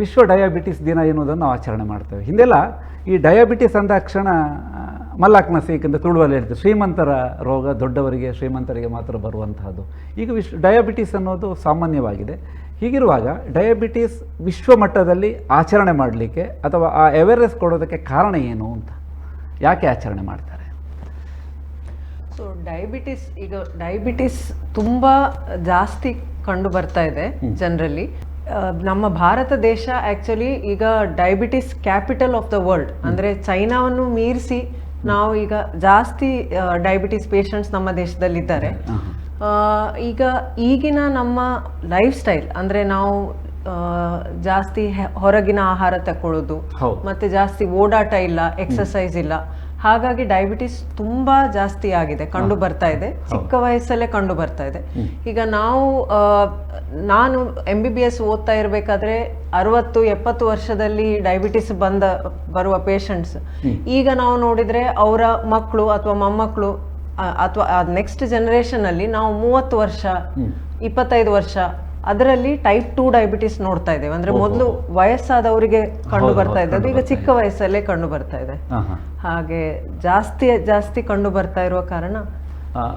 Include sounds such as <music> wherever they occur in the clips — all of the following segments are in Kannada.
ವಿಶ್ವ ಡಯಾಬಿಟಿಸ್ ದಿನ ಎನ್ನುವುದನ್ನು ನಾವು ಆಚರಣೆ ಮಾಡ್ತೇವೆ. ಹಿಂದೆಲ್ಲ ಈ ಡಯಾಬಿಟಿಸ್ ಅಂದ ಕ್ಷಣ ಮಲ್ಲಾಕ್ನ ಅಂತ ತುಳುವಲ್ಲಿ ಹೇಳ್ತೀವಿ ಶ್ರೀಮಂತರ ರೋಗ ದೊಡ್ಡವರಿಗೆ ಶ್ರೀಮಂತರಿಗೆ ಮಾತ್ರ ಬರುವಂತಹದ್ದು. ಈಗ ವಿಶ್ವ ಡಯಾಬಿಟಿಸ್ ಅನ್ನೋದು ಸಾಮಾನ್ಯವಾಗಿದೆ. ಹೀಗಿರುವಾಗ ಡಯಾಬಿಟಿಸ್ ವಿಶ್ವ ಮಟ್ಟದಲ್ಲಿ ಆಚರಣೆ ಮಾಡಲಿಕ್ಕೆ ಅಥವಾ ಆ ಅವೇರ್ನೆಸ್ ಕೊಡೋದಕ್ಕೆ ಕಾರಣ ಏನು ಅಂತ ಯಾಕೆ ಆಚರಣೆ ಮಾಡ್ತಾರೆ? ಸೊ ಡಯಾಬಿಟಿಸ್ ಈಗ ಡಯಾಬಿಟಿಸ್ ತುಂಬ ಜಾಸ್ತಿ ಕಂಡು ಬರ್ತಾ ಇದೆ ಜನರಲ್ಲಿ. ನಮ್ಮ ಭಾರತ ದೇಶ ಆ್ಯಕ್ಚುಲಿ ಈಗ diabetes capital of the world ಅಂದರೆ ಚೈನಾವನ್ನು ಮೀರಿಸಿ ನಾವು ಈಗ ಜಾಸ್ತಿ ಡಯಾಬಿಟಿಸ್ ಪೇಷಂಟ್ಸ್ ನಮ್ಮ ದೇಶದಲ್ಲಿದ್ದಾರೆ. ಆ, ಈಗ ಈಗಿನ ನಮ್ಮ ಲೈಫ್ ಸ್ಟೈಲ್ ಅಂದರೆ ನಾವು ಜಾಸ್ತಿ ಹೊರಗಿನ ಆಹಾರ ತಗೊಳ್ಳೋದು. ಮತ್ತೆ ಜಾಸ್ತಿ ಓಡಾಟ ಇಲ್ಲ ಎಕ್ಸಸೈಸ್ ಇಲ್ಲ. ಹಾಗಾಗಿ ಡಯಾಬಿಟಿಸ್ ತುಂಬಾ ಜಾಸ್ತಿ ಆಗಿದೆ ಕಂಡು ಬರ್ತಾ ಇದೆ. ಚಿಕ್ಕ ವಯಸ್ಸಲ್ಲೇ ಕಂಡು ಬರ್ತಾ ಇದೆ. ಈಗ ನಾವು ನಾನು ಎಂ ಬಿ ಬಿ ಎಸ್ ಓದ್ತಾ ಇರಬೇಕಾದ್ರೆ ಅರವತ್ತು ಎಪ್ಪತ್ತು ವರ್ಷದಲ್ಲಿ ಡಯಾಬಿಟಿಸ್ ಬಂದ ಬರುವ ಪೇಷಂಟ್ಸ್ ಈಗ ನಾವು ನೋಡಿದ್ರೆ ಅವರ ಮಕ್ಕಳು ಅಥವಾ ಮೊಮ್ಮಕ್ಕಳು ಅಥವಾ ನೆಕ್ಸ್ಟ್ ಜನರೇಷನ್ ಅಲ್ಲಿ ನಾವು ಮೂವತ್ತು ವರ್ಷ ಇಪ್ಪತ್ತೈದು ವರ್ಷ ಅದರಲ್ಲಿ ಟೈಪ್ ಟೂ ಡಯಾಬಿಟಿಸ್ ನೋಡ್ತಾ ಇದ್ದೇವೆ. ಅಂದ್ರೆ ಮೊದಲು ವಯಸ್ಸಾದವರಿಗೆ ಕಂಡು ಬರ್ತಾ ಇದ್ದದ್ದು. ಈಗ ಚಿಕ್ಕ ವಯಸ್ಸಲ್ಲೇ ಕಂಡು ಬರ್ತಾ ಇದೆ. ಹಾಗೆ ಜಾಸ್ತಿ ಜಾಸ್ತಿ ಕಂಡು ಬರ್ತಾ ಇರುವ ಕಾರಣ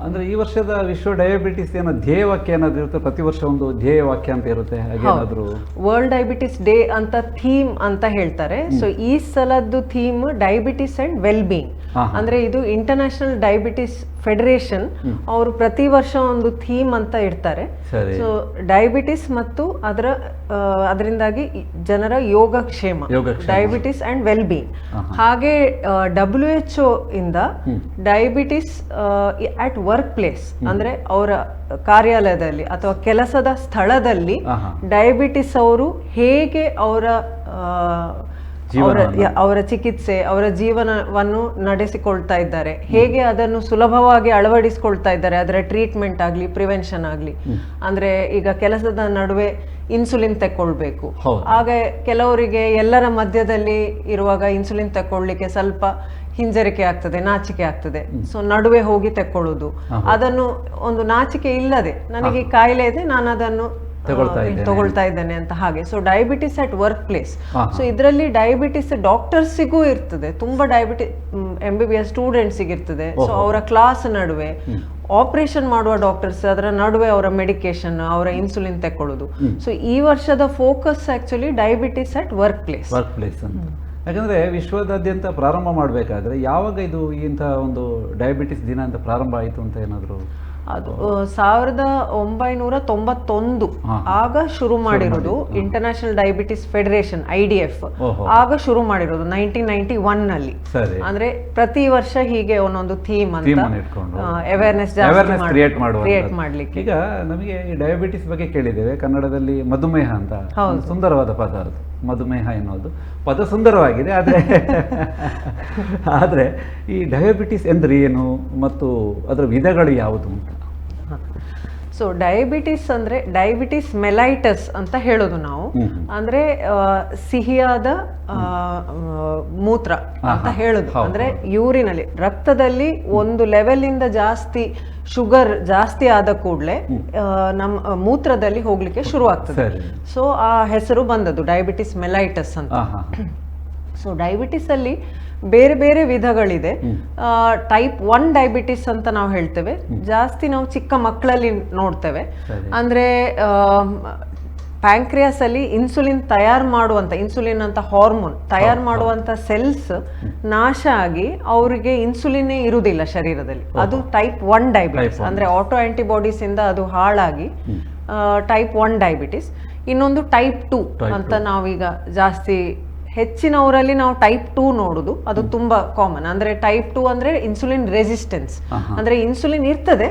ಅಂದ್ರೆ ಈ ವರ್ಷದ ವಿಶ್ವ ಡಯಾಬಿಟಿಸ್ ಏನೋ ಧ್ಯೇಯ ವಾಕ್ಯ ಏನಾದ್ರು ಇರುತ್ತೆ? ಪ್ರತಿ ವರ್ಷ ಒಂದು ಧ್ಯೇಯ ವಾಕ್ಯ ಅಂತ ಇರುತ್ತೆ. ಹಾಗೇನಾದ್ರು ವರ್ಲ್ಡ್ ಡಯಾಬಿಟಿಸ್ ಡೇ ಅಂತ ಥೀಮ್ ಅಂತ ಹೇಳ್ತಾರೆ. ಸೊ ಈ ಸಲದ್ದು theme diabetes and well being ಅಂದ್ರೆ ಇದು ಇಂಟರ್ನ್ಯಾಷನಲ್ ಡಯಾಬಿಟಿಸ್ ಫೆಡರೇಷನ್ ಅವರು ಪ್ರತಿ ವರ್ಷ ಒಂದು ಥೀಮ್ ಅಂತ ಇಡ್ತಾರೆ. ಸೊ ಡಯಾಬಿಟಿಸ್ ಮತ್ತು ಅದರ ಅದರಿಂದಾಗಿ ಜನರ ಯೋಗಕ್ಷೇಮ. ಡಯಾಬಿಟಿಸ್ ಅಂಡ್ ವೆಲ್ ಬೀಯಿಂಗ್ ಹಾಗೆ ಡಬ್ಲ್ಯೂ ಎಚ್ ಇಂದ ಡಯಾಬಿಟಿಸ್ ಅಟ್ ವರ್ಕ್ ಪ್ಲೇಸ್ ಅಂದ್ರೆ ಅವರ ಕಾರ್ಯಾಲಯದಲ್ಲಿ ಅಥವಾ ಕೆಲಸದ ಸ್ಥಳದಲ್ಲಿ. ಡಯಾಬಿಟಿಸ್ ಅವರು ಹೇಗೆ ಅವರ ಅವರ ಅವರ ಚಿಕಿತ್ಸೆ ಅವರ ಜೀವನವನ್ನು ನಡೆಸಿಕೊಳ್ತಾ ಇದ್ದಾರೆ. ಹೇಗೆ ಅದನ್ನು ಸುಲಭವಾಗಿ ಅಳವಡಿಸಿಕೊಳ್ತಾ ಇದ್ದಾರೆ ಅದರ ಟ್ರೀಟ್ಮೆಂಟ್ ಆಗಲಿ ಪ್ರಿವೆನ್ಷನ್ ಆಗಲಿ. ಅಂದ್ರೆ ಈಗ ಕೆಲಸದ ನಡುವೆ ಇನ್ಸುಲಿನ್ ತಗೊಳ್ಬೇಕು ಹೌದು. ಆಗ ಕೆಲವರಿಗೆ ಎಲ್ಲರ ಮಧ್ಯದಲ್ಲಿ ಇರುವಾಗ ಇನ್ಸುಲಿನ್ ತಕೊಳ್ಳಿಕ್ಕೆ ಸ್ವಲ್ಪ ಹಿಂಜರಿಕೆ ಆಗ್ತದೆ ನಾಚಿಕೆ ಆಗ್ತದೆ. ಸೊ ನಡುವೆ ಹೋಗಿ ತಕೊಳ್ಳೋದು ಅದನ್ನು ಒಂದು ನಾಚಿಕೆ ಇಲ್ಲದೆ ನನಗೆ ಕಾಯಿಲೆ ಇದೆ ನಾನು ಅದನ್ನು ತಗೊಳ್ತಾ ಇದ್ದೇನೆ. ಅಂತ ಹಾಗೆ. So diabetes at workplace so ಇದರಲ್ಲಿ ಡಯಾಬಿಟಿಸ್ ಡಾಕ್ಟರ್ಸಿಗೂ ಇರ್ತದೆ. ತುಂಬಾ diabetes M B B S ಸ್ಟೂಡೆಂಟ್ಸಿಗೆ ಇರ್ತದೆ. ಸೊ ಅವರ ಕ್ಲಾಸ್ ನಡುವೆ ಆಪರೇಷನ್ ಮಾಡುವ ಡಾಕ್ಟರ್ಸ್ ಅದರ ನಡುವೆ ಅವರ ಮೆಡಿಕೇಶನ್ ಅವರ ಇನ್ಸುಲಿನ್ ತಕೊಳ್ಳೋದು ಸೊ ಈ ವರ್ಷದ focus actually diabetes at workplace workplace ಅಂತ ಯಾಕಂದ್ರೆ ವಿಶ್ವದಾದ್ಯಂತ ಪ್ರಾರಂಭ ಮಾಡಬೇಕಾದ್ರೆ ಯಾವಾಗ ಇದು ಇಂಥ ಒಂದು ಡಯಾಬಿಟಿಸ್ ದಿನ ಅಂತ ಪ್ರಾರಂಭ ಆಯಿತು ಅಂತ ಏನಾದರೂ ಅದು ಸಾವಿರದ ಒಂಬೈನೂರ ತೊಂಬತ್ತೊಂದು. ಆಗ ಶುರು ಮಾಡಿರೋದು international diabetes federation I D F ಆಗ ಶುರು ಮಾಡಿರೋದು ನೈನ್ಟೀನ್ ನೈನ್ಟಿ ಒನ್ನಲ್ಲಿ ಅಂದ್ರೆ ಪ್ರತಿ ವರ್ಷ ಹೀಗೆ ಒಂದೊಂದು ಥೀಮ್ ಅಂತ ಅವೇರ್ನೆಸ್ ಕ್ರಿಯೇಟ್ ಮಾಡ್ಲಿಕ್ಕೆ. ಈಗ ನಮಗೆ ಡಯಾಬಿಟಿಸ್ ಬಗ್ಗೆ ಕೇಳಿದ್ದೇವೆ. ಕನ್ನಡದಲ್ಲಿ ಮಧುಮೇಹ ಅಂತ. ಸುಂದರವಾದ ಪದಾರ್ಥ. ಮಧುಮೇಹ ಎನ್ನುವುದು. ಪದ ಸುಂದರವಾಗಿದೆ ಆದರೆ <laughs> ಆದರೆ ಈ ಡಯಾಬಿಟಿಸ್ ಎಂದರೆ ಏನು ಮತ್ತು ಅದರ ವಿಧಗಳು ಯಾವುದು ಅಂತ. ಸೊ ಡಯಾಬಿಟಿಸ್ ಅಂದ್ರೆ ಡಯಾಬಿಟಿಸ್ ಮೆಲೈಟಸ್ ಅಂತ ಹೇಳೋದು ನಾವು. ಅಂದ್ರೆ ಸಿಹಿಯಾದ ಮೂತ್ರ ಅಂತ ಹೇಳೋದು. ಅಂದ್ರೆ ಯೂರಿನಲ್ಲಿ ರಕ್ತದಲ್ಲಿ ಒಂದು ಲೆವೆಲಿಂದ ಇಂದ ಜಾಸ್ತಿ ಶುಗರ್ ಜಾಸ್ತಿ ಆದ ಕೂಡಲೇ ನಮ್ಮ ಮೂತ್ರದಲ್ಲಿ ಹೋಗ್ಲಿಕ್ಕೆ ಶುರು ಆಗ್ತದೆ ಸೊ ಆ ಹೆಸರು ಬಂದದ್ದು ಡಯಾಬಿಟಿಸ್ ಮೆಲೈಟಸ್ ಅಂತ. ಸೊ ಡಯಾಬಿಟಿಸ್ ಅಲ್ಲಿ ಬೇರೆ ಬೇರೆ ವಿಧಗಳಿದೆ. ಟೈಪ್ ಒನ್ ಡಯಾಬಿಟಿಸ್ ಅಂತ ನಾವು ಹೇಳ್ತೇವೆ. ಜಾಸ್ತಿ ನಾವು ಚಿಕ್ಕ ಮಕ್ಕಳಲ್ಲಿ ನೋಡ್ತೇವೆ. ಅಂದರೆ ಪ್ಯಾಂಕ್ರಿಯಾಸ್ ಅಲ್ಲಿ ಇನ್ಸುಲಿನ್ ತಯಾರು ಮಾಡುವಂತ ಇನ್ಸುಲಿನ್ ಅಂತ ಹಾರ್ಮೋನ್ ತಯಾರು ಮಾಡುವಂತ ಸೆಲ್ಸ್ ನಾಶ ಆಗಿ ಅವರಿಗೆ ಇನ್ಸುಲಿನ್ ಇರುವುದಿಲ್ಲ ಶರೀರದಲ್ಲಿ. ಅದು ಟೈಪ್ ಒನ್ ಡಯಾಬಿಟಿಸ್ ಅಂದ್ರೆ ಆಟೋ ಆಂಟಿಬಾಡೀಸ್ ಇಂದ ಅದು ಹಾಳಾಗಿ ಟೈಪ್ ಒನ್ ಡಯಾಬಿಟಿಸ್ ಇನ್ನೊಂದು ಟೈಪ್ ಟೂ ಅಂತ ನಾವೀಗ ಜಾಸ್ತಿ ಹೆಚ್ಚಿನವರಲ್ಲಿ ನಾವು ಟೈಪ್ ಟೂ ನೋಡುದು. ಅದು ತುಂಬಾ ಕಾಮನ್ ಅಂದ್ರೆ ಟೈಪ್ ಟೂ ಅಂದ್ರೆ ಇನ್ಸುಲಿನ್ ರೆಸಿಸ್ಟೆನ್ಸ್ ಅಂದ್ರೆ ಇನ್ಸುಲಿನ್ ಇರ್ತದೆ.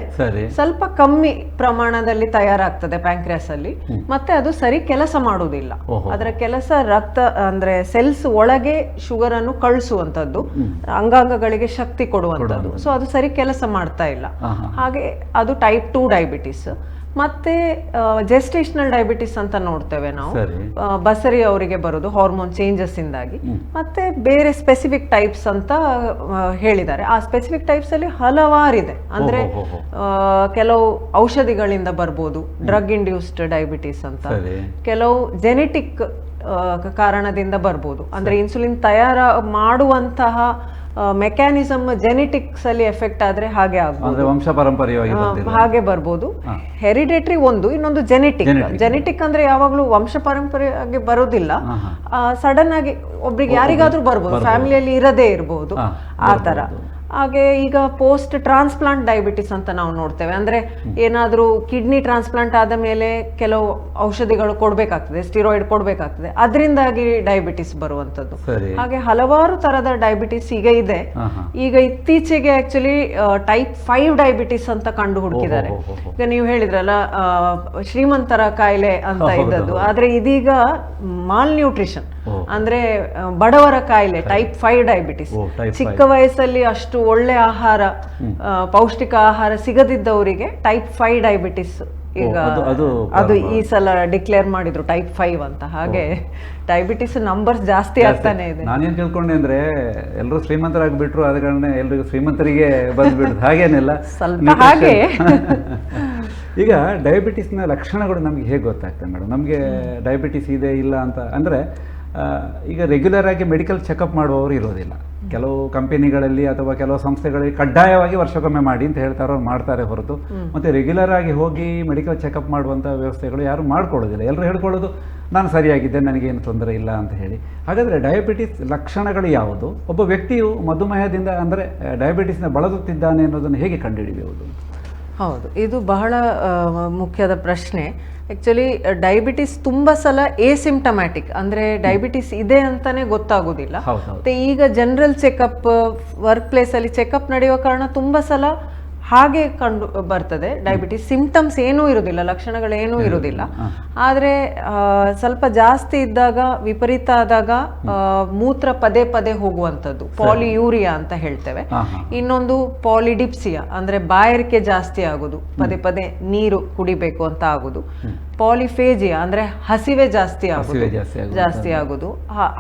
ಸ್ವಲ್ಪ ಕಮ್ಮಿ ಪ್ರಮಾಣದಲ್ಲಿ ತಯಾರಾಗ್ತದೆ ಪ್ಯಾಂಕ್ರಿಯಾಸ್ ಅಲ್ಲಿ. ಮತ್ತೆ ಅದು ಸರಿ ಕೆಲಸ ಮಾಡುವುದಿಲ್ಲ. ಅದರ ಕೆಲಸ ರಕ್ತ ಅಂದ್ರೆ ಸೆಲ್ಸ್ ಒಳಗೆ ಶುಗರ್ ಅನ್ನು ಕಳಿಸುವಂತದ್ದು. ಅಂಗಾಂಗಗಳಿಗೆ ಶಕ್ತಿ ಕೊಡುವಂತದ್ದು. ಸೊ ಅದು ಸರಿ ಕೆಲಸ ಮಾಡ್ತಾ ಇಲ್ಲ. ಹಾಗೆ ಅದು ಟೈಪ್ ಟೂ ಡಯಾಬಿಟಿಸ್ ಮತ್ತೆ ಜೆಸ್ಟೇಷನಲ್ ಡಯಾಬಿಟಿಸ್ ಅಂತ ನೋಡ್ತೇವೆ ನಾವು. ಬಸರಿ ಅವರಿಗೆ ಬರೋದು ಹಾರ್ಮೋನ್ ಚೇಂಜಸ್ ಇಂದಾಗಿ. ಮತ್ತೆ ಬೇರೆ ಸ್ಪೆಸಿಫಿಕ್ ಟೈಪ್ಸ್ ಅಂತ ಹೇಳಿದ್ದಾರೆ. ಆ ಸ್ಪೆಸಿಫಿಕ್ ಟೈಪ್ಸ್ ಅಲ್ಲಿ ಹಲವಾರಿದೆ. ಅಂದ್ರೆ ಕೆಲವು ಔಷಧಿಗಳಿಂದ ಬರ್ಬೋದು ಡ್ರಗ್ ಇಂಡ್ಯೂಸ್ಡ್ ಡಯಾಬಿಟಿಸ್ ಅಂತ. ಕೆಲವು ಜೆನೆಟಿಕ್ ಕಾರಣದಿಂದ ಬರ್ಬೋದು. ಅಂದ್ರೆ ಇನ್ಸುಲಿನ್ ತಯಾರ ಮಾಡುವಂತಹ ಮೆಕ್ಯಾನಿಸಮ್ ಜೆನೆಟಿಕ್ಸ್ ಅಲ್ಲಿ ಎಫೆಕ್ಟ್ ಆದ್ರೆ ಹಾಗೆ ಆಗ್ಬೋದು. ವಂಶ ಪಾರಂಪರ್ಯವಾಗಿ ಹಾಗೆ ಬರ್ಬೋದು. ಹೆರಿಡೇಟ್ರಿ ಒಂದು ಇನ್ನೊಂದು ಜೆನೆಟಿಕ್ ಜೆನೆಟಿಕ್ ಅಂದ್ರೆ ಯಾವಾಗ್ಲೂ ವಂಶ ಪಾರಂಪರ್ಯವಾಗಿ ಬರೋದಿಲ್ಲ ಸಡನ್ ಆಗಿ ಒಬ್ರಿಗೆ ಯಾರಿಗಾದ್ರೂ ಬರ್ಬೋದು. ಫ್ಯಾಮಿಲಿಯಲ್ಲಿ ಇರದೇ ಇರಬಹುದು ಆ ತರ. ಹಾಗೆ ಈಗ ಪೋಸ್ಟ್ ಟ್ರಾನ್ಸ್ಪ್ಲಾಂಟ್ ಡಯಾಬಿಟಿಸ್ ಅಂತ ನಾವು ನೋಡ್ತೇವೆ. ಅಂದ್ರೆ ಏನಾದ್ರೂ ಕಿಡ್ನಿ ಟ್ರಾನ್ಸ್ಪ್ಲಾಂಟ್ ಆದ ಮೇಲೆ ಕೆಲವು ಔಷಧಿಗಳು ಕೊಡಬೇಕಾಗ್ತದೆ ಸ್ಟಿರಾಯ್ಡ್ ಕೊಡಬೇಕಾಗ್ತದೆ. ಅದರಿಂದಾಗಿ ಡಯಾಬಿಟಿಸ್ ಬರುವಂತದ್ದು. ಹಾಗೆ ಹಲವಾರು ತರದ ಡಯಾಬಿಟಿಸ್ ಈಗ ಇದೆ. ಈಗ ಇತ್ತೀಚೆಗೆ ಆಕ್ಚುಲಿ ಟೈಪ್ ಫೈವ್ ಡಯಾಬಿಟಿಸ್ ಅಂತ ಕಂಡು ಹುಡುಕಿದ್ದಾರೆ. ಈಗ ನೀವು ಹೇಳಿದ್ರಲ್ಲ ಶ್ರೀಮಂತರ ಕಾಯಿಲೆ ಅಂತ ಇದ್ದದ್ದು. ಆದ್ರೆ ಇದೀಗ ಮಾಲ್ ನ್ಯೂಟ್ರಿಷನ್. ಅಂದ್ರೆ ಬಡವರ ಕಾಯಿಲೆ ಟೈಪ್ ಫೈವ್ ಡಯಾಬಿಟಿಸ್ ಚಿಕ್ಕ ವಯಸ್ಸಲ್ಲಿ ಅಷ್ಟು ಒಳ್ಳೆ ಆಹಾರ ಪೌಷ್ಟಿಕ ಆಹಾರ ಸಿಗದಿದ್ದವರಿಗೆ ಟೈಪ್ ಫೈವ್ ಡಯಾಬಿಟಿಸ್ ಈಗ ಅದು- ಅದು ಅದು ಈ ಸಲ ಡಿಕ್ಲೇರ್ ಮಾಡಿದ್ರು ಟೈಪ್ ಫೈವ್ ಅಂತ. ಹಾಗೆ ಡಯಾಬಿಟಿಸ್ ನಂಬರ್ಸ್ ಜಾಸ್ತಿ ಆಗ್ತಾನೆ ಇದೆ. ನಾನೇನ್ ತಿಳ್ಕೊಂಡೆ ಅಂದ್ರೆ ಎಲ್ಲರೂ ಶ್ರೀಮಂತರಾಗ್ಬಿಟ್ರು ಆದ ಕಾರಣ ಎಲ್ರಿಗೂ ಶ್ರೀಮಂತರಿಗೆ ಬಂದ್ಬಿಡುದು. ಹಾಗೇನಿಲ್ಲ. ಸ್ವಲ್ಪ ಹಾಗೆ. <laughs> ಈಗ ಡಯಾಬಿಟಿಸ್ನ ಲಕ್ಷಣಗಳು ನಮಗೆ ಹೇಗೆ ಗೊತ್ತಾಗ್ತದೆ ಮೇಡಮ್ ನಮಗೆ ಡಯಾಬಿಟಿಸ್ ಇದೆ ಇಲ್ಲ ಅಂತ ಅಂದರೆ ಈಗ ರೆಗ್ಯುಲರ್ ಆಗಿ ಮೆಡಿಕಲ್ ಚೆಕಪ್ ಮಾಡುವವರು ಇರೋದಿಲ್ಲ. ಕೆಲವು ಕಂಪನಿಗಳಲ್ಲಿ ಅಥವಾ ಕೆಲವು ಸಂಸ್ಥೆಗಳಲ್ಲಿ ಕಡ್ಡಾಯವಾಗಿ ವರ್ಷಕ್ಕೊಮ್ಮೆ ಮಾಡಿ ಅಂತ ಹೇಳ್ತಾರೆ ಅವ್ರು ಮಾಡ್ತಾರೆ ಹೊರತು. ಮತ್ತೆ ರೆಗ್ಯುಲರ್ ಆಗಿ ಹೋಗಿ ಮೆಡಿಕಲ್ ಚೆಕಪ್ ಮಾಡುವಂಥ ವ್ಯವಸ್ಥೆಗಳು ಯಾರು ಮಾಡ್ಕೊಳ್ಳೋದಿಲ್ಲ. ಎಲ್ಲರೂ ಹೇಳ್ಕೊಳ್ಳೋದು ನಾನು ಸರಿಯಾಗಿದ್ದೆ ನನಗೇನು ತೊಂದರೆ ಇಲ್ಲ ಅಂತ ಹೇಳಿ. ಹಾಗಾದರೆ ಡಯಾಬಿಟಿಸ್ ಲಕ್ಷಣಗಳು ಯಾವುದು? ಒಬ್ಬ ವ್ಯಕ್ತಿಯು ಮಧುಮೇಹದಿಂದ ಅಂದರೆ ಡಯಾಬಿಟಿಸ್ನ ಬಳಲುತ್ತಿದ್ದಾನೆ ಅನ್ನೋದನ್ನು ಹೇಗೆ ಕಂಡುಹಿಡಿಯುವುದು? ಹೌದು. ಇದು ಬಹಳ ಮುಖ್ಯದ ಪ್ರಶ್ನೆ. ಆ್ಯಕ್ಚುಲಿ ಡಯಾಬಿಟಿಸ್ ತುಂಬ ಸಲ ಎಸಿಂಪ್ಟಮ್ಯಾಟಿಕ್ ಅಂದರೆ ಡಯಾಬಿಟಿಸ್ ಇದೆ ಅಂತಲೇ ಗೊತ್ತಾಗೋದಿಲ್ಲ. ಮತ್ತೆ ಈಗ ಜನರಲ್ ಚೆಕಪ್ ವರ್ಕ್ ಪ್ಲೇಸಲ್ಲಿ ಚೆಕಪ್ ನಡೆಯುವ ಕಾರಣ ತುಂಬ ಸಲ ಹಾಗೆ ಕಂಡು ಬರ್ತದೆ. ಡಯಾಬಿಟಿಸ್ ಸಿಂಪ್ಟಮ್ಸ್ ಏನೂ ಇರುವುದಿಲ್ಲ ಲಕ್ಷಣಗಳೇನೂ ಇರುವುದಿಲ್ಲ ಆದರೆ ಸ್ವಲ್ಪ ಜಾಸ್ತಿ ಇದ್ದಾಗ ವಿಪರೀತ ಆದಾಗ ಮೂತ್ರ ಪದೇ ಪದೇ ಹೋಗುವಂಥದ್ದು. ಪಾಲಿಯೂರಿಯಾ ಅಂತ ಹೇಳ್ತೇವೆ. ಇನ್ನೊಂದು ಪಾಲಿಡಿಪ್ಸಿಯಾ ಅಂದ್ರೆ ಬಾಯಾರಿಕೆ ಜಾಸ್ತಿ ಆಗೋದು. ಪದೇ ಪದೇ ನೀರು ಕುಡಿಬೇಕು ಅಂತ ಆಗುದು. ಪಾಲಿಫೇಜಿಯಾ ಅಂದ್ರೆ ಹಸಿವೆ ಜಾಸ್ತಿ ಆಗೋದು. ಜಾಸ್ತಿ ಆಗುದು.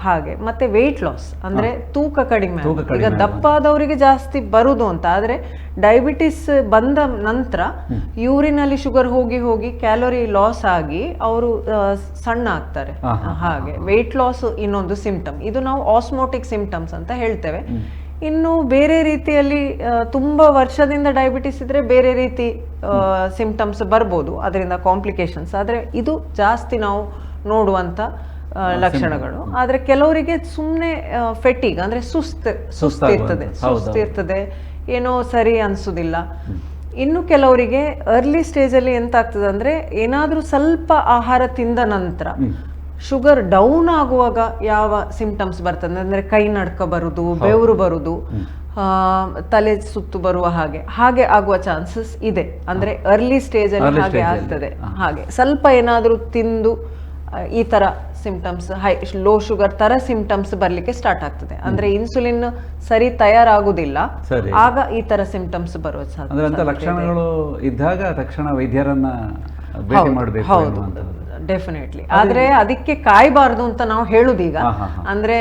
ಹಾಗೆ. ಮತ್ತೆ ವೆಯ್ಟ್ ಲಾಸ್ ಅಂದ್ರೆ ತೂಕ ಕಡಿಮೆ ಈಗ ದಪ್ಪ ಆದವರಿಗೆ ಜಾಸ್ತಿ ಬರುದು ಅಂತ ಆದ್ರೆ ಡಯಾಬಿಟಿಸ್ ಬಂದ ನಂತರ ಯೂರಿನಲ್ಲಿ ಶುಗರ್ ಹೋಗಿ ಹೋಗಿ ಕ್ಯಾಲೋರಿ ಲಾಸ್ ಆಗಿ ಅವರು ಸಣ್ಣ ಆಗ್ತಾರೆ. ಹಾಗೆ. ವೆಯ್ಟ್ ಲಾಸ್ ಇನ್ನೊಂದು ಸಿಂಪ್ಟಮ್ ಇದು ನಾವು ಆಸ್ಮೋಟಿಕ್ ಸಿಂಪ್ಟಮ್ಸ್ ಅಂತ ಹೇಳ್ತೇವೆ. ಇನ್ನು ಬೇರೆ ರೀತಿಯಲ್ಲಿ ತುಂಬಾ ವರ್ಷದಿಂದ ಡಯಾಬಿಟಿಸ್ ಇದ್ರೆ ಬೇರೆ ರೀತಿ ಸಿಂಪ್ಟಮ್ಸ್ ಬರ್ಬೋದು. ಅದರಿಂದ ಕಾಂಪ್ಲಿಕೇಶನ್ಸ್ ಆದ್ರೆ ಇದು ಜಾಸ್ತಿ ನಾವು ನೋಡುವಂತ ಲಕ್ಷಣಗಳು. ಆದ್ರೆ ಕೆಲವರಿಗೆ ಸುಮ್ಮನೆ ಫೆಟಿಗ್ ಅಂದ್ರೆ ಸುಸ್ತು ಸುಸ್ತಿರ್ತದೆ ಸುಸ್ತಿರ್ತದೆ ಏನೋ ಸರಿ ಅನ್ಸುದಿಲ್ಲ. ಇನ್ನು ಕೆಲವರಿಗೆ ಅರ್ಲಿ ಸ್ಟೇಜಲ್ಲಿ ಎಂತಾಗ್ತದೆ ಅಂದ್ರೆ ಏನಾದ್ರೂ ಸ್ವಲ್ಪ ಆಹಾರ ತಿಂದ ನಂತರ ಶುಗರ್ ಡೌನ್ ಆಗುವಾಗ ಯಾವ ಸಿಂಪ್ಟಮ್ಸ್ ಬರ್ತದೆ? ಅಂದ್ರೆ ಕೈ ನಡ್ಕ ಬರುದು ಬೆವರು ಬರುದು ತಲೆ ಸುತ್ತು ಬರುವ ಹಾಗೆ. ಹಾಗೆ ಆಗುವ ಚಾನ್ಸಸ್ ಇದೆ. ಅಂದ್ರೆ ಅರ್ಲಿ ಸ್ಟೇಜ್ ಅಲ್ಲಿ ಹಾಗೆ ಆಗ್ತದೆ. ಹಾಗೆ. ಸ್ವಲ್ಪ ಏನಾದ್ರೂ ತಿಂದು ಈ ತರ ಸಿಂಪ್ಟಮ್ಸ್ ಹೈ ಲೋ ಶುಗರ್ ತರ ಸಿಂಪ್ಟಮ್ಸ್ ಬರ್ಲಿಕ್ಕೆ ಸ್ಟಾರ್ಟ್ ಆಗ್ತದೆ. ಅಂದ್ರೆ ಇನ್ಸುಲಿನ್ ಸರಿ ತಯಾರಾಗುದಿಲ್ಲ. ಆಗ ಈ ತರ ಸಿಂಪ್ಟಮ್ಸ್ ಬರುವ ಲಕ್ಷಣಗಳು ಇದ್ದಾಗ ತಕ್ಷಣ ವೈದ್ಯರನ್ನ ಭೇಟಿ ಮಾಡಬೇಕು ಡೆಫಿನೆಟ್ಲಿ ಆದ್ರೆ ಅದಕ್ಕೆ ಕಾಯಬಾರದು ಅಂತ ನಾವು ಹೇಳುದೀಗ. ಅಂದ್ರೆ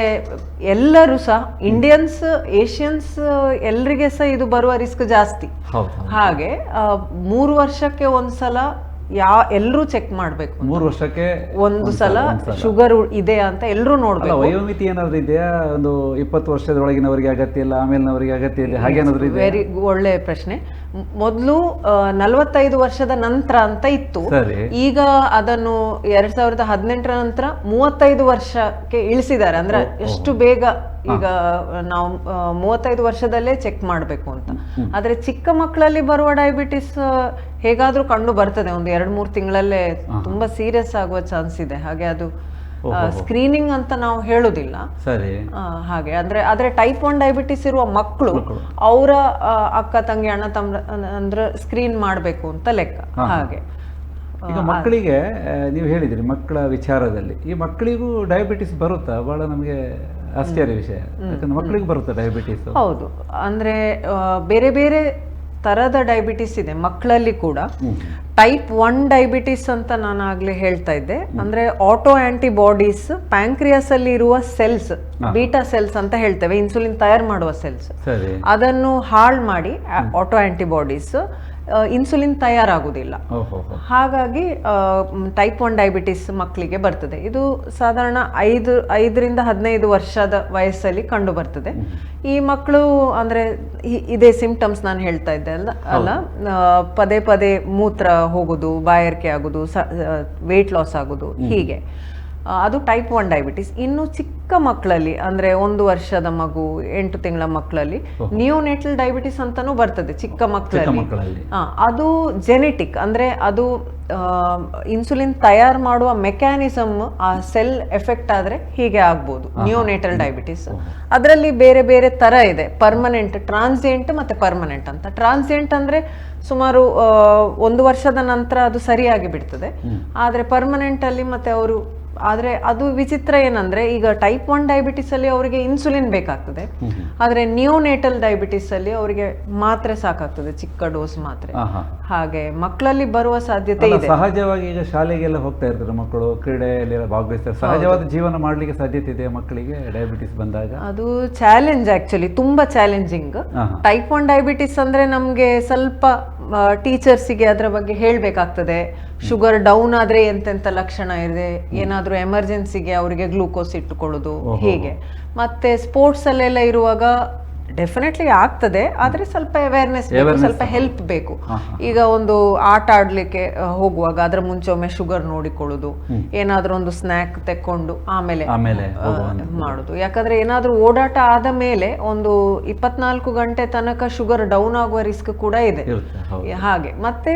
ಎಲ್ಲರೂ ಸಹ ಇಂಡಿಯನ್ಸ್ ಏಷ್ಯನ್ಸ್ ಎಲ್ರಿಗೆ ಸಹ ಇದು ಬರುವ ರಿಸ್ಕ್ ಜಾಸ್ತಿ. ಹಾಗೆ ಮೂರು ವರ್ಷಕ್ಕೆ ಒಂದ್ಸಲ ಯಾ ಎಲ್ಲರೂ ಚೆಕ್ ಮಾಡ್ಬೇಕು ಮೂರು ವರ್ಷಕ್ಕೆ ಒಂದು ಸಲ ಶುಗರ್ ಇದೆ ಅಂತ ಎಲ್ಲರೂ ನೋಡಬೇಕು. ವಯೋಮಿತಿ ಏನಾದ್ರು ಇದೆಯಾ? ಒಂದು ಇಪ್ಪತ್ತು ವರ್ಷದೊಳಗಿನವರಿಗೆ ಅಗತ್ಯ ಇಲ್ಲ ಆಮೇಲಿನವರಿಗೆ ಅಗತ್ಯ ಇಲ್ಲ ಹಾಗೇನಾದ್ರು ಇದೆ ವೆರಿ ಒಳ್ಳೆ ಪ್ರಶ್ನೆ. ಮೊದಲು ನಲವತ್ತೈದು ವರ್ಷದ ನಂತರ ಅಂತ ಇತ್ತು. ಈಗ ಅದನ್ನು ಎರಡ್ ಸಾವಿರದ ಹದಿನೆಂಟರ ನಂತರ ಮೂವತ್ತೈದು ವರ್ಷಕ್ಕೆ ಇಳಿಸಿದ್ದಾರೆ. ಅಂದ್ರೆ ಎಷ್ಟು ಬೇಗ ಈಗ ನಾವು ಮೂವತ್ತೈದು ವರ್ಷದಲ್ಲೇ ಚೆಕ್ ಮಾಡಬೇಕು ಅಂತ. ಆದ್ರೆ ಚಿಕ್ಕ ಮಕ್ಕಳಲ್ಲಿ ಬರುವ ಡಯಾಬಿಟಿಸ್ ಹೇಗಾದ್ರೂ ಕಂಡು ಬರ್ತದೆ. ಒಂದು ಎರಡು ಮೂರು ತಿಂಗಳಲ್ಲೇ ತುಂಬಾ ಸೀರಿಯಸ್ ಆಗುವ ಚಾನ್ಸ್ ಇದೆ. ಹಾಗೆ ಅದು ಸ್ಕ್ರೀನಿಂಗ್ ಅಂತ ನಾವು ಹೇಳುದಿಲ್ಲ. ಸರಿ. ಹಾಗೆ. ಅಂದ್ರೆ ಆದ್ರೆ ಟೈಪ್ ಒನ್ ಡಯಾಬಿಟಿಸ್ ಇರುವ ಮಕ್ಕಳು ಅವರ ಅಕ್ಕ ತಂಗಿ ಅಣ್ಣ ತಮ್ಮ ಅಂದ್ರೆ ಸ್ಕ್ರೀನ್ ಮಾಡಬೇಕು ಅಂತ ಲೆಕ್ಕ. ಹಾಗೆ. ಈಗ ಮಕ್ಕಳಿಗೆ ನೀವು ಹೇಳಿದ್ರಿ ಮಕ್ಕಳ ವಿಚಾರದಲ್ಲಿ. ಈ ಮಕ್ಕಳಿಗೂ ಡಯಾಬಿಟಿಸ್ ಬರುತ್ತಾ? ಬಹಳ ನಮಗೆ ಆಶ್ಚರ್ಯ ವಿಷಯ. ಯಾಕಂದ್ರೆ ಮಕ್ಕಳಿಗೆ ಬರುತ್ತಾ ಡಯಾಬಿಟಿಸ್ ಹೌದು. ಅಂದ್ರೆ ಬೇರೆ ಬೇರೆ ತರದ ಡಯಾಬಿಟಿಸ್ ಇದೆ ಮಕ್ಕಳಲ್ಲಿ ಕೂಡ. ಟೈಪ್ ಒನ್ ಡಯಾಬಿಟಿಸ್ ಅಂತ ನಾನು ಆಗ್ಲೇ ಹೇಳ್ತಾ ಇದ್ದೆ. ಅಂದ್ರೆ ಆಟೋ ಆಂಟಿಬಾಡೀಸ್ ಪ್ಯಾಂಕ್ರಿಯಾಸ್ ಅಲ್ಲಿ ಇರುವ ಸೆಲ್ಸ್ ಬೀಟಾ ಸೆಲ್ಸ್ ಅಂತ ಹೇಳ್ತೇವೆ ಇನ್ಸುಲಿನ್ ತಯಾರು ಮಾಡುವ ಸೆಲ್ಸ್ ಅದನ್ನು ಹಾಳು ಮಾಡಿ ಆಟೋ ಆಂಟಿಬಾಡೀಸ್ ಇನ್ಸುಲಿನ್ ತಯಾರಾಗುವುದಿಲ್ಲ. ಹಾಗಾಗಿ ಟೈಪ್ ಒನ್ ಡಯಾಬಿಟಿಸ್ ಮಕ್ಕಳಿಗೆ ಬರ್ತದೆ. ಇದು ಸಾಧಾರಣ ಐದು ಐದರಿಂದ ಹದಿನೈದು ವರ್ಷದ ವಯಸ್ಸಲ್ಲಿ ಕಂಡು ಬರ್ತದೆ. ಈ ಮಕ್ಕಳು ಅಂದ್ರೆ ಇದೇ ಸಿಂಪ್ಟಮ್ಸ್ ನಾನು ಹೇಳ್ತಾ ಇದ್ದೆ ಅಲ್ಲ? ಅಲ್ಲ ಪದೇ ಪದೇ ಮೂತ್ರ ಹೋಗೋದು ಬಾಯಾರಿಕೆ ಆಗೋದು ವೇಟ್ ಲಾಸ್ ಆಗೋದು ಹೀಗೆ. ಅದು ಟೈಪ್ ಒನ್ ಡಯಾಬಿಟಿಸ್ ಇನ್ನು ಚಿಕ್ಕ ಮಕ್ಕಳಲ್ಲಿ ಅಂದ್ರೆ ಒಂದು ವರ್ಷದ ಮಗು ಎಂಟು ತಿಂಗಳ ಮಕ್ಕಳಲ್ಲಿ ನಿಯೋನೆಟಲ್ ಡಯಾಬಿಟಿಸ್ ಅಂತಾನೂ ಬರ್ತದೆ ಚಿಕ್ಕ ಮಕ್ಕಳಲ್ಲಿ. ಅದು ಜೆನೆಟಿಕ್ ಅಂದ್ರೆ ಅದು ಇನ್ಸುಲಿನ್ ತಯಾರು ಮಾಡುವ ಮೆಕ್ಯಾನಿಸಮ್ ಆ ಸೆಲ್ ಎಫೆಕ್ಟ್ ಆದ್ರೆ ಹೀಗೆ ಆಗ್ಬೋದು ನಿಯೋನೇಟಲ್ ಡಯಾಬಿಟಿಸ್ ಅದರಲ್ಲಿ ಬೇರೆ ಬೇರೆ ತರ ಇದೆ ಪರ್ಮನೆಂಟ್ ಟ್ರಾನ್ಸಿಯೆಂಟ್ ಮತ್ತೆ ಪರ್ಮನೆಂಟ್ ಅಂತ. ಟ್ರಾನ್ಸಿಯೆಂಟ್ ಅಂದ್ರೆ ಸುಮಾರು ಒಂದು ವರ್ಷದ ನಂತರ ಅದು ಸರಿಯಾಗಿ ಬಿಡ್ತದೆ. ಆದ್ರೆ ಪರ್ಮನೆಂಟ್ ಅಲ್ಲಿ ಮತ್ತೆ ಅವರು ಆದ್ರೆ ಅದು ವಿಚಿತ್ರ ಏನಂದ್ರೆ ಈಗ ಟೈಪ್ ಒನ್ ಡಯಾಬಿಟಿಸ್ ಅಲ್ಲಿ ಅವರಿಗೆ ಇನ್ಸುಲಿನ್ ಬೇಕಾಗ್ತದೆ. ಆದರೆ ನ್ಯೂನೇಟಲ್ ಡಯಾಬಿಟಿಸ್ ಅಲ್ಲಿ ಅವರಿಗೆ ಮಾತ್ರೆ ಸಾಕಾಗ್ತದೆ ಚಿಕ್ಕ ಡೋಸ್ ಮಾತ್ರೆ. ಹಾಗೆ ಮಕ್ಕಳಲ್ಲಿ ಬರುವ ಸಾಧ್ಯತೆ ಇದೆ. ಸಹಜವಾಗಿ ಈಗ ಶಾಲೆಗೆಲ್ಲ ಹೋಗ್ತಾ ಇರ್ತಾರೆ ಮಕ್ಕಳು ಕ್ರೀಡೆಯಲ್ಲಿ ಭಾಗವಹಿಸ್ತಾರೆ. ಸಹಜವಾದ ಜೀವನ ಮಾಡಲಿಕ್ಕೆ ಸಾಧ್ಯತೆ ಇದೆ ಮಕ್ಕಳಿಗೆ ಡಯಾಬಿಟಿಸ್ ಬಂದಾಗ? ಅದು ಚಾಲೆಂಜ್ ಆ್ಯಕ್ಚುಲಿ ತುಂಬಾ ಚಾಲೆಂಜಿಂಗ್ ಟೈಪ್ ಒನ್ ಡಯಾಬಿಟಿಸ್ ಅಂದ್ರೆ ನಮಗೆ ಸ್ವಲ್ಪ ಟೀಚರ್ಸಿಗೆ ಅದರ ಬಗ್ಗೆ ಹೇಳಬೇಕಾಗ್ತದೆ. ಶುಗರ್ ಡೌನ್ ಆದ್ರೆ ಎಂತೆಂಥ ಲಕ್ಷಣ ಇದೆ? ಏನಾದರೂ ಎಮರ್ಜೆನ್ಸಿಗೆ ಅವರಿಗೆ ಗ್ಲೂಕೋಸ್ ಇಟ್ಟುಕೊಳ್ಳೋದು ಹೀಗೆ. ಮತ್ತೆ ಸ್ಪೋರ್ಟ್ಸಲ್ಲೆಲ್ಲ ಇರುವಾಗ ಡೆಫಿನೆಟ್ಲಿ ಆಗ್ತದೆ ಆದರೆ ಸ್ವಲ್ಪ ಅವೇರ್ನೆಸ್ ಬೇಕು ಸ್ವಲ್ಪ ಹೆಲ್ಪ್ ಬೇಕು. ಈಗ ಒಂದು ಆಟ ಆಡಲಿಕ್ಕೆ ಹೋಗುವಾಗ ಅದರ ಮುಂಚೆ ಒಮ್ಮೆ ಶುಗರ್ ನೋಡಿಕೊಳ್ಳೋದು ಏನಾದರೂ ಒಂದು ಸ್ನ್ಯಾಕ್ ತೆಕ್ಕೊಂಡು ಆಮೇಲೆ ಮಾಡುದು. ಯಾಕಂದ್ರೆ ಏನಾದರೂ ಓಡಾಟ ಆದ ಮೇಲೆ ಒಂದು ಇಪ್ಪತ್ನಾಲ್ಕು ಗಂಟೆ ತನಕ ಶುಗರ್ ಡೌನ್ ಆಗುವ ರಿಸ್ಕ್ ಕೂಡ ಇದೆ. ಹಾಗೆ. ಮತ್ತೆ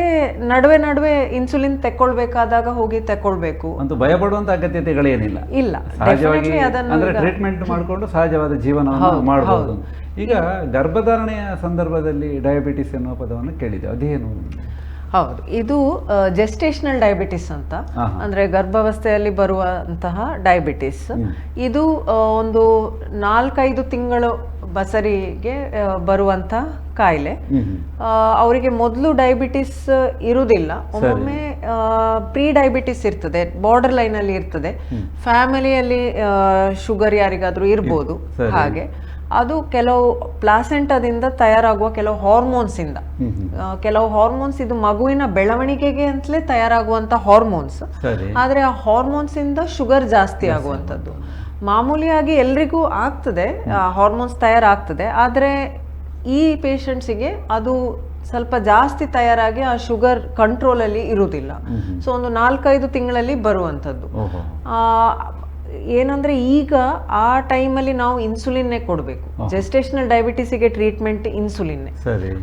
ನಡುವೆ ನಡುವೆ ಇನ್ಸುಲಿನ್ ತೆಕ್ಕೊಳ್ಬೇಕಾದಾಗ ಹೋಗಿ ತೆಕ್ಕೊಳ್ಬೇಕು. ಭಯ ಭಯಪಡುವಂತ ಅಗತ್ಯತೆಗಳೇನಿಲ್ಲ. ಇಲ್ಲ. ಟ್ರೀಟ್ಮೆಂಟ್ ಮಾಡಿಕೊಂಡು ಸಹಜವಾದ ಜೀವನ ಮಾಡಬಹುದು ಈಗ ಗರ್ಭಧಾರಣೆಯ ಸಂದರ್ಭದಲ್ಲಿ ಡಯಾಬಿಟಿಸ್ ಎನ್ನುವ ಪದವನ್ನು ಕೇಳಿದೆ ಅದೇನು ಹೌದು. ಇದು ಜೆಸ್ಟೇಷನಲ್ ಡಯಾಬಿಟಿಸ್ ಅಂತ. ಅಂದ್ರೆ ಗರ್ಭಾವಸ್ಥೆಯಲ್ಲಿ ಬರುವಂತಹ ಡಯಾಬಿಟಿಸ್ ಇದು ಒಂದು ನಾಲ್ಕೈದು ತಿಂಗಳು ಬಸರಿಗೆ ಬರುವಂತಹ ಬರುವಂತ ಕಾಯಿಲೆ. ಅವರಿಗೆ ಮೊದಲು ಡಯಾಬಿಟಿಸ್ ಇರುವುದಿಲ್ಲ. ಒಮ್ಮೊಮ್ಮೆ ಪ್ರೀ ಡಯಾಬಿಟಿಸ್ ಇರ್ತದೆ ಬಾರ್ಡರ್ ಲೈನ್ ಅಲ್ಲಿ ಇರ್ತದೆ. ಫ್ಯಾಮಿಲಿಯಲ್ಲಿ ಶುಗರ್ ಯಾರಿಗಾದ್ರೂ ಇರ್ಬೋದು. ಹಾಗೆ. ಅದು ಕೆಲವು ಪ್ಲಾಸೆಂಟದಿಂದ ತಯಾರಾಗುವ ಕೆಲವು ಹಾರ್ಮೋನ್ಸ್ ಇಂದ ಕೆಲವು ಹಾರ್ಮೋನ್ಸ್ ಇದು ಮಗುವಿನ ಬೆಳವಣಿಗೆಗೆ ಅಂತಲೇ ತಯಾರಾಗುವಂತ ಹಾರ್ಮೋನ್ಸ್. ಆದ್ರೆ ಆ ಹಾರ್ಮೋನ್ಸ್ ಇಂದ ಶುಗರ್ ಜಾಸ್ತಿ ಆಗುವಂಥದ್ದು. ಮಾಮೂಲಿಯಾಗಿ ಎಲ್ರಿಗೂ ಆಗ್ತದೆ ಹಾರ್ಮೋನ್ಸ್ ತಯಾರಾಗ್ತದೆ. ಆದ್ರೆ ಈ ಪೇಷಂಟ್ಸಿಗೆ ಅದು ಸ್ವಲ್ಪ ಜಾಸ್ತಿ ತಯಾರಾಗಿ ಆ ಶುಗರ್ ಕಂಟ್ರೋಲಲ್ಲಿ ಇರುವುದಿಲ್ಲ. ಸೊ ಒಂದು ನಾಲ್ಕೈದು ತಿಂಗಳಲ್ಲಿ ಬರುವಂಥದ್ದು. ಆ, ಏನಂದ್ರೆ ಈಗ ಆ ಟೈಮಲ್ಲಿ ನಾವು ಇನ್ಸುಲಿನ್ನೇ ಕೊಡಬೇಕು. ಜೆಸ್ಟೇಷನಲ್ ಡಯಾಬಿಟಿಸಿಗೆ ಟ್ರೀಟ್ಮೆಂಟ್ ಇನ್ಸುಲಿನ್ನೇ.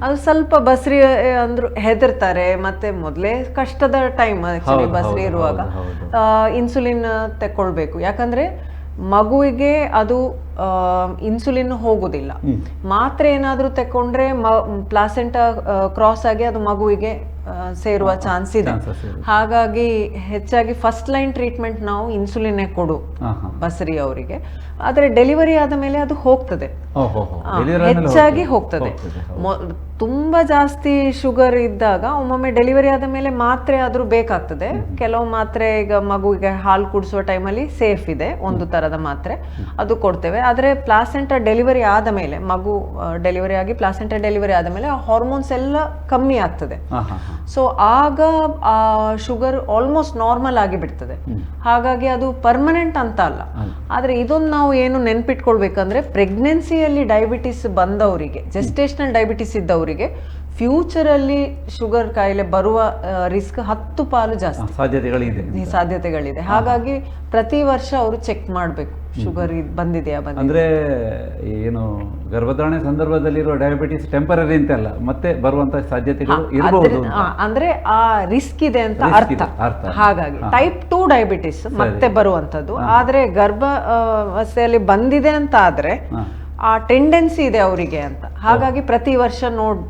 ಅದು ಸ್ವಲ್ಪ ಬಸ್ರಿ ಅಂದ್ರು ಹೆದರ್ತಾರೆ ಮತ್ತೆ ಮೊದಲೇ ಕಷ್ಟದ ಟೈಮ್ ಆಕ್ಚುಲಿ ಬಸ್ರಿ ಇರುವಾಗ. ಇನ್ಸುಲಿನ್ ತಕೊಳ್ಬೇಕು ಯಾಕಂದ್ರೆ ಮಗುವಿಗೆ ಅದು ಇನ್ಸುಲಿನ್ ಹೋಗುದಿಲ್ಲ. ಮಾತ್ರೆ ಏನಾದರೂ ತಕೊಂಡ್ರೆ ಪ್ಲಾಸೆಂಟ ಕ್ರಾಸ್ ಆಗಿ ಅದು ಮಗುವಿಗೆ ಸೇರುವ ಚಾನ್ಸ್ ಇದೆ. ಹಾಗಾಗಿ ಹೆಚ್ಚಾಗಿ ಫಸ್ಟ್ ಲೈನ್ ಟ್ರೀಟ್ಮೆಂಟ್ ನಾವು ಇನ್ಸುಲಿನ್ ಕೊಡು ಬಸರಿ ಅವರಿಗೆ. ಆದ್ರೆ ಡೆಲಿವರಿ ಆದ ಮೇಲೆ ಅದು ಹೋಗ್ತದೆ. ಹೆಚ್ಚಾಗಿ ಹೋಗ್ತದೆ, ತುಂಬಾ ಜಾಸ್ತಿ ಶುಗರ್ ಇದ್ದಾಗ ಒಮ್ಮೊಮ್ಮೆ ಡೆಲಿವರಿ ಆದ ಮೇಲೆ ಮಾತ್ರೆ ಆದರೂ ಬೇಕಾಗ್ತದೆ. ಕೆಲವು ಮಾತ್ರೆ ಈಗ ಮಗುವಿಗೆ ಹಾಲು ಕುಡಿಸುವ ಟೈಮಲ್ಲಿ ಸೇಫ್ ಇದೆ ಒಂದು ತರದ ಮಾತ್ರೆ. ಅದು ಕೊಡ್ತೇವೆ. ಆದ್ರೆ ಪ್ಲಾಸೆಂಟ ಡೆಲಿವರಿ ಆದ ಮೇಲೆ ಮಗು ಡೆಲಿವರಿ ಆಗಿ ಪ್ಲಾಸೆಂಟ ಡೆಲಿವರಿ ಆದ ಮೇಲೆ ಆ ಹಾರ್ಮೋನ್ಸ್ ಎಲ್ಲ ಕಮ್ಮಿ ಆಗ್ತದೆ. ಸೊ ಆಗ ಶುಗರ್ ಆಲ್ಮೋಸ್ಟ್ ನಾರ್ಮಲ್ ಆಗಿ ಬಿಡ್ತದೆ. ಹಾಗಾಗಿ ಅದು ಪರ್ಮನೆಂಟ್ ಅಂತ ಅಲ್ಲ. ಆದರೆ ಇದೊಂದು ನಾವು ಏನು ನೆನ್ಪಿಟ್ಕೊಳ್ಬೇಕಂದ್ರೆ ಪ್ರೆಗ್ನೆನ್ಸಿಯಲ್ಲಿ ಡಯಾಬಿಟಿಸ್ ಬಂದವರಿಗೆ ಜೆಸ್ಟೇಷನಲ್ ಡಯಾಬಿಟಿಸ್ ಇದ್ದವರಿಗೆ ಫ್ಯೂಚರ್ ಅಲ್ಲಿ ಶುಗರ್ ಕಾಯಿಲೆ ಬರುವ ರಿಸ್ಕ್ ಹತ್ತು ಪಾಲು ಜಾಸ್ತಿ. ಸಾಧ್ಯತೆಗಳಿದೆ ಈ ಸಾಧ್ಯತೆಗಳಿದೆ. ಹಾಗಾಗಿ ಪ್ರತಿ ವರ್ಷ ಅವರು ಚೆಕ್ ಮಾಡಬೇಕು. ಶುಗರ್ ಬಂದಿದೆಯಾ ಬಂದ ಅಂದ್ರೆ ಏನು ಗರ್ಭಧಾರಣೆ ಸಂದರ್ಭದಲ್ಲಿರುವ ಡಯಾಬಿಟಿಸ್ ಟೆಂಪರರಿ ಅಂತಲ್ಲ ಮತ್ತೆ ಬರುವಂತ ಸಾಧ್ಯತೆಗಳು ಇರಬಹುದು ಅಂದ್ರೆ ಆ ರಿಸ್ಕ್ ಇದೆ ಅಂತ ಅರ್ಥ. ಹಾಗಾಗಿ ಟೈಪ್ ಟೂ ಡಯಾಬಿಟಿಸ್ ಮತ್ತೆ ಬರುವಂತದ್ದು ಆದ್ರೆ ಗರ್ಭ ಆ, ಬಂದಿದೆ ಅಂತ ಆದ್ರೆ. ಆ ಟೆಂಡೆನ್ಸಿ ಇದೆ ಅವರಿಗೆ ಅಂತ. ಹಾಗಾಗಿ ಪ್ರತಿ ವರ್ಷ ನೋಡ್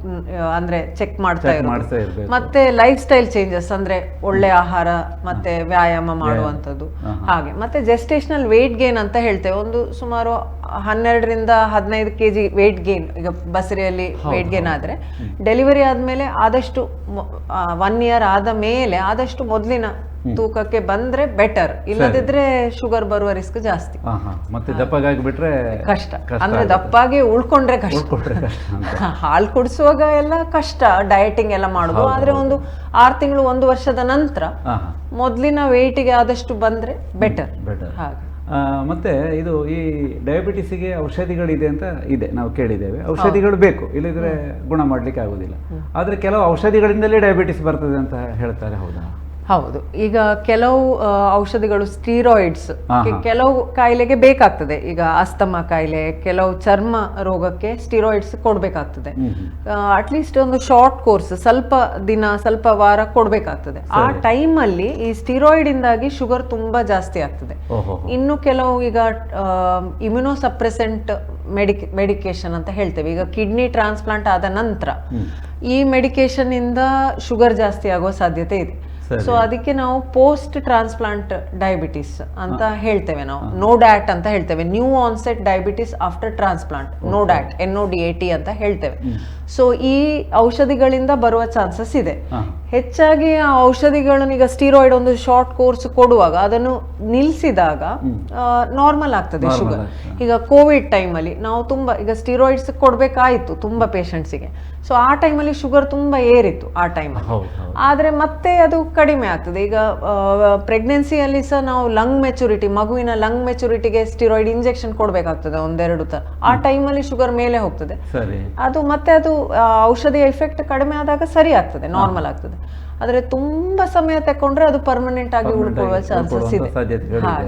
ಅಂದ್ರೆ ಚೆಕ್ ಮಾಡ್ತಾ ಇರೋದು. ಮತ್ತೆ ಲೈಫ್ ಸ್ಟೈಲ್ ಚೇಂಜಸ್ ಅಂದ್ರೆ ಒಳ್ಳೆ ಆಹಾರ ಮತ್ತೆ ವ್ಯಾಯಾಮ ಮಾಡುವಂತದ್ದು ಹಾಗೆ. ಮತ್ತೆ ಜೆಸ್ಟೇಷನಲ್ ವೇಟ್ ಗೇನ್ ಅಂತ ಹೇಳ್ತೇವೆ. ಒಂದು ಸುಮಾರು ಹನ್ನೆರಡರಿಂದ ಹದಿನೈದು ಕೆ ಜಿ ವೇಟ್ ಗೇನ್ ಈಗ ಬಸರಿಯಲ್ಲಿ ವೇಟ್ ಗೇನ್ ಆದರೆ ಡೆಲಿವರಿ ಆದಮೇಲೆ ಆದಷ್ಟು ಒನ್ ಇಯರ್ ಆದ ಮೇಲೆ ಆದಷ್ಟು ಮೊದಲಿನ ತೂಕಕ್ಕೆ ಬಂದ್ರೆ ಬೆಟರ್ ಇಲ್ಲದಿದ್ರೆ ಶುಗರ್ ಬರುವ ರಿಸ್ಕ್ ಜಾಸ್ತಿ. ಮತ್ತೆ ದಪ್ಪಗಾಗಿ ಬಿಟ್ರೆ ಕಷ್ಟ. ಅಂದ್ರೆ ದಪ್ಪಾಗಿ ಉಳ್ಕೊಂಡ್ರೆ ಕಷ್ಟ. <laughs> ಹಾಲು ಕುಡಿಸುವಾಗ ಎಲ್ಲ ಕಷ್ಟ. ಡಯಟಿಂಗ್ ಎಲ್ಲ ಮಾಡುದು. ಆದ್ರೆ ಒಂದು ಆರ್ ತಿಂಗಳು ಒಂದು ವರ್ಷದ ನಂತರ ಮೊದಲಿನ ವೆಯ್ಟಿಗೆ ಆದಷ್ಟು ಬಂದ್ರೆ ಬೆಟರ್ ಬೆಟರ್ ಹಾಗೆ. ಮತ್ತೆ ಇದು ಈ ಡಯಾಬಿಟಿಸ್ಗೆ ಔಷಧಿಗಳಿದೆ ಅಂತ ಇದೆ ನಾವು ಕೇಳಿದ್ದೇವೆ. ಔಷಧಿಗಳು ಬೇಕು. ಇಲ್ಲದಿದ್ರೆ ಗುಣ ಮಾಡ್ಲಿಕ್ಕೆ ಆಗುದಿಲ್ಲ. ಆದ್ರೆ ಕೆಲವು ಔಷಧಿಗಳಿಂದಲೇ ಡಯಾಬಿಟಿಸ್ ಬರ್ತದೆ ಅಂತ ಹೇಳ್ತಾರೆ ಹೌದಾ? ಹೌದು. ಈಗ ಕೆಲವು ಔಷಧಿಗಳು ಸ್ಟೀರಾಯ್ಡ್ಸ್ ಕೆಲವು ಕಾಯಿಲೆಗೆ ಬೇಕಾಗ್ತದೆ. ಈಗ ಅಸ್ತಮ ಕಾಯಿಲೆ ಕೆಲವು ಚರ್ಮ ರೋಗಕ್ಕೆ ಸ್ಟೀರಾಯ್ಡ್ಸ್ ಕೊಡಬೇಕಾಗ್ತದೆ. ಅಟ್ಲೀಸ್ಟ್ ಒಂದು ಶಾರ್ಟ್ ಕೋರ್ಸ್ ಸ್ವಲ್ಪ ದಿನ ಸ್ವಲ್ಪ ವಾರ ಕೊಡಬೇಕಾಗ್ತದೆ. ಆ ಟೈಮ್ ಅಲ್ಲಿ ಈ ಸ್ಟೀರಾಯ್ಡ್ ಇಂದಾಗಿ ಶುಗರ್ ತುಂಬಾ ಜಾಸ್ತಿ ಆಗ್ತದೆ. ಇನ್ನು ಕೆಲವು ಈಗ ಇಮ್ಯುನೋಸಪ್ರೆಸೆಂಟ್ ಮೆಡಿಕ್ ಮೆಡಿಕೇಶನ್ ಅಂತ ಹೇಳ್ತೇವೆ. ಈಗ ಕಿಡ್ನಿ ಟ್ರಾನ್ಸ್ಪ್ಲಾಂಟ್ ಆದ ನಂತರ ಈ ಮೆಡಿಕೇಶನ್ ಇಂದ ಶುಗರ್ ಜಾಸ್ತಿ ಆಗುವ ಸಾಧ್ಯತೆ ಇದೆ. ಸೊ ಅದಕ್ಕೆ ನಾವು ಪೋಸ್ಟ್ ಟ್ರಾನ್ಸ್ಪ್ಲಾಂಟ್ ಡಯಾಬಿಟಿಸ್ ಅಂತ ಹೇಳ್ತೇವೆ ನಾವು. ನೋ ಡ್ಯಾಟ್ ಅಂತ ಹೇಳ್ತೇವೆ. New onset diabetes after transplant NODAT N O D A T ಅಂತ ಹೇಳ್ತೇವೆ. ಸೊ ಈ ಔಷಧಿಗಳಿಂದ ಬರುವ ಚಾನ್ಸಸ್ ಇದೆ. ಹೆಚ್ಚಾಗಿ ಆ ಔಷಧಿಗಳನ್ನು ಈಗ ಸ್ಟೀರಾಯ್ಡ್ ಒಂದು ಶಾರ್ಟ್ ಕೋರ್ಸ್ ಕೊಡುವಾಗ ಅದನ್ನು ನಿಲ್ಲಿಸಿದಾಗ ನಾರ್ಮಲ್ ಆಗ್ತದೆ ಶುಗರ್ ಈಗ ಕೋವಿಡ್ ಟೈಮಲ್ಲಿ ನಾವು ತುಂಬಾ ಈಗ ಸ್ಟೀರಾಯ್ಡ್ಸ್ ಕೊಡ್ಬೇಕಾಯ್ತು ತುಂಬಾ ಪೇಷಂಟ್ಸಿಗೆ ಸೊ ಆ ಟೈಮಲ್ಲಿ ಶುಗರ್ ತುಂಬಾ ಏರಿತ್ತು ಆ ಟೈಮಲ್ಲಿ ಆದ್ರೆ ಮತ್ತೆ ಅದು ಕಡಿಮೆ ಆಗ್ತದೆ. ಈಗ ಪ್ರೆಗ್ನೆನ್ಸಿಯಲ್ಲಿ ಸಹ ನಾವು ಲಂಗ್ ಮೆಚುರಿಟಿ ಮಗುವಿನ ಲಂಗ್ ಮೆಚುರಿಟಿಗೆ ಸ್ಟೀರಾಯ್ಡ್ ಇಂಜೆಕ್ಷನ್ ಕೊಡಬೇಕಾಗ್ತದೆ ಒಂದೆರಡು ತರ ಆ ಟೈಮಲ್ಲಿ ಶುಗರ್ ಮೇಲೆ ಹೋಗ್ತದೆ. ಅದು ಮತ್ತೆ ಅದು ಆ, ಔಷಧಿಯ ಎಫೆಕ್ಟ್ ಕಡಿಮೆ ಆದಾಗ ಸರಿ ಆಗ್ತದೆ ನಾರ್ಮಲ್ ಆಗ್ತದೆ. ಆದ್ರೆ ತುಂಬಾ ಸಮಯ ತಕೊಂಡ್ರೆ ಅದು ಪರ್ಮನೆಂಟ್ ಆಗಿ ಉಳ್ಕೊಳ್ಳುವ ಚಾನ್ಸಸ್ ಇದೆ.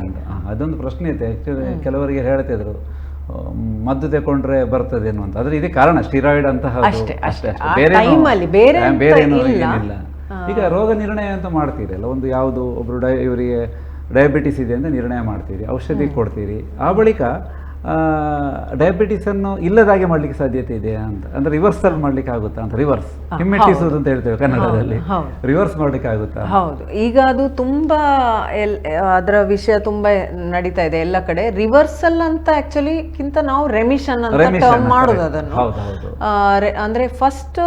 ಅಂತ. ಅದೊಂದು ಪ್ರಶ್ನೆ ಇದೆ. ಆಕ್ಚುಲಿ ಕೆಲವರಿಗೆ ಹೇಳ್ತಿದ್ರು ಮದ್ದು ತಗೊಂಡ್ರೆ ಬರ್ತದೆ ಅನ್ನುವಂತ ಆದ್ರೆ ಇದೇ ಕಾರಣ ಸ್ಟಿರಾಯ್ಡ್ ಅಂತಹ ಅಷ್ಟೇ, ಅಷ್ಟೇ. ಬೇರೆ ಅಂತ ಬೇರೆ ಇಲ್ಲ. ಈಗ ರೋಗ ನಿರ್ಣಯ ಅಂತ ಮಾಡ್ತೀರಿ ಅಲ್ಲ ಒಂದು ಯಾವುದು ಒಬ್ರು ಡೈ ಇವರಿಗೆ ಡಯಾಬಿಟಿಸ್ ಇದೆ ಅಂತ ನಿರ್ಣಯ ಮಾಡ್ತೀರಿ ಔಷಧಿ ಕೊಡ್ತೀರಿ. ಆ ಬಳಿಕ ಡಯಾಬಿಟಿಸ್ ಅನ್ನು ಇಲ್ಲದಾಗೆ ಮಾಡ್ಲಿಕ್ಕೆ ಸಾಧ್ಯತೆ ಇದೆ ಅಂತ. ಅಂದ್ರೆ ರಿವರ್ಸಲ್ ಮಾಡ್ಲಿಕ್ಕೆ ಆಗುತ್ತಾ ಅಂತ ರಿವರ್ಸ್ ಹಿಮ್ಮೆಟ್ಟಿಸೋದು ಅಂತ ಹೇಳ್ತೇವೆ ಕನ್ನಡದಲ್ಲಿ. ರಿವರ್ಸ್ ಮಾಡ್ಲಿಕ್ಕೆ ಆಗುತ್ತಾ? ಹೌದು. ಈಗ ಅದು ತುಂಬಾ ಎಲ್ ಅದರ ವಿಷಯ ತುಂಬಾ ನಡೀತಾ ಇದೆ ಎಲ್ಲ ಕಡೆ. ರಿವರ್ಸಲ್ ಅಂತ ಆಕ್ಚುಲಿ ಕಿಂತ ನಾವು ರೆಮಿಷನ್ ಅಂತ ಟರ್ಮ್ ಮಾಡೋದು. ಅದನ್ನು. ಅಂದ್ರೆ ಫಸ್ಟ್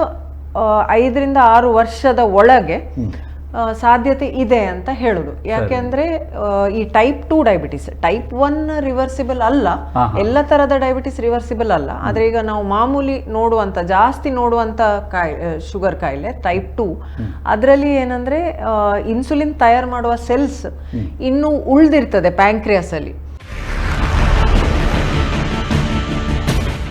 ಐದರಿಂದ ಆರು ವರ್ಷದ ಒಳಗೆ ಸಾಧ್ಯತೆ ಇದೆ ಅಂತ ಹೇಳುದು. ಯಾಕೆಂದ್ರೆ ಈ type two diabetes type one reversible ಅಲ್ಲ ಎಲ್ಲ ತರದ ಡಯಾಬಿಟಿಸ್ ರಿವರ್ಸಿಬಲ್ ಅಲ್ಲ. ಆದ್ರೆ ಈಗ ನಾವು ಮಾಮೂಲಿ ನೋಡುವಂತ ಜಾಸ್ತಿ ನೋಡುವಂತ ಕಾಯಿ ಶುಗರ್ ಕಾಯಿಲೆ ಟೈಪ್ ಟು ಅದರಲ್ಲಿ ಏನಂದ್ರೆ ಇನ್ಸುಲಿನ್ ತಯಾರು ಮಾಡುವ ಸೆಲ್ಸ್ ಇನ್ನು ಉಳ್ದಿರ್ತದೆ ಪ್ಯಾಂಕ್ರಿಯಾಸ್ ಅಲ್ಲಿ.